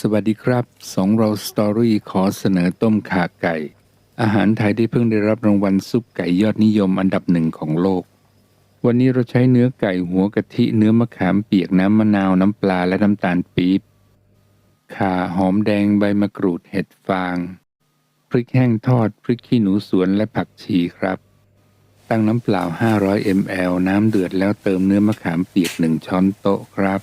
สวัสดีครับสองเราสตอรี่ขอเสนอต้มข่าไก่ อาหารไทยที่เพิ่งได้รับรางวัลซุปไก่ยอดนิยมอันดับหนึ่งของโลก วันนี้เราใช้เนื้อไก่หัวกะทิเนื้อมะขามเปียกน้ำมะนาวน้ำปลาและน้ำตาลปี๊บข่าหอมแดงใบมะกรูดเห็ดฟาง พริกแห้งทอดพริกขี้หนูสวนและผักชีครับ ตั้งน้ำเปล่า 500 ml น้ำเดือดแล้วเติมเนื้อมะขามเปียกหนึ่งช้อนโต๊ะครับ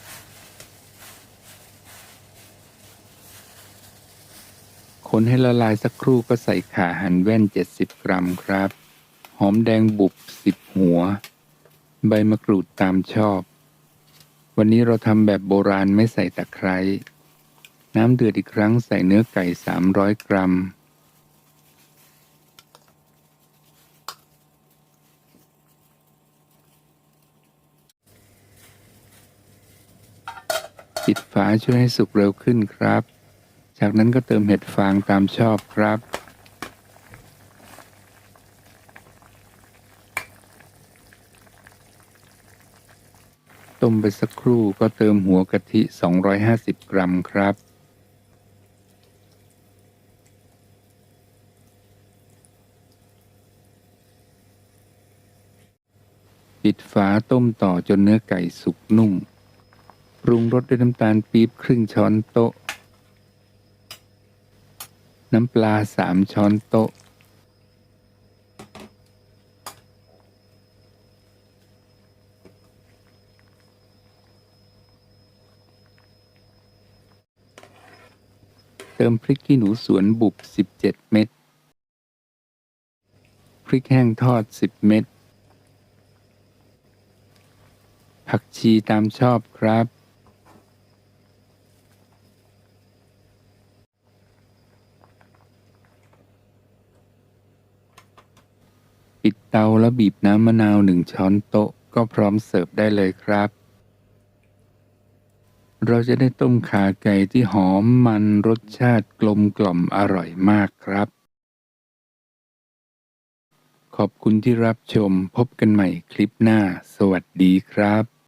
คนให้ละลายสักครู่ก็ใส่ข่าหั่นแว่น 70 กรัมครับ หอมแดงบุบ 10 หัว ใบมะกรูดตามชอบ วันนี้เราทำแบบโบราณไม่ใส่ตะไคร้น้ำเดือดอีกครั้งใส่เนื้อไก่ 300 กรัม ปิดฝาช่วยให้สุกเร็วขึ้นครับ จากนั้นก็เติมเห็ดฟางตามชอบครับ ต้มไปสักครู่ก็เติมหัวกะทิ 250 กรัมครับปิดฝาต้มต่อจนเนื้อไก่สุกนุ่ม ปรุงรสด้วยน้ำตาลปี๊บครึ่งช้อนโต๊ะ น้ำปลาสามช้อนโต๊ะ เติมพริกขี้หนูสวนบุบ 17 เม็ด พริกแห้งทอด 10 เม็ด ผักชีตามชอบครับ ปิดเตาแล้วบีบน้ำมะนาวหนึ่งช้อนโต๊ะก็พร้อมเสิร์ฟได้เลยครับ เราจะได้ต้มขาไก่ที่หอมมันรสชาติกลมกล่อมอร่อยมากครับ ขอบคุณที่รับชมพบกันใหม่คลิปหน้า สวัสดีครับ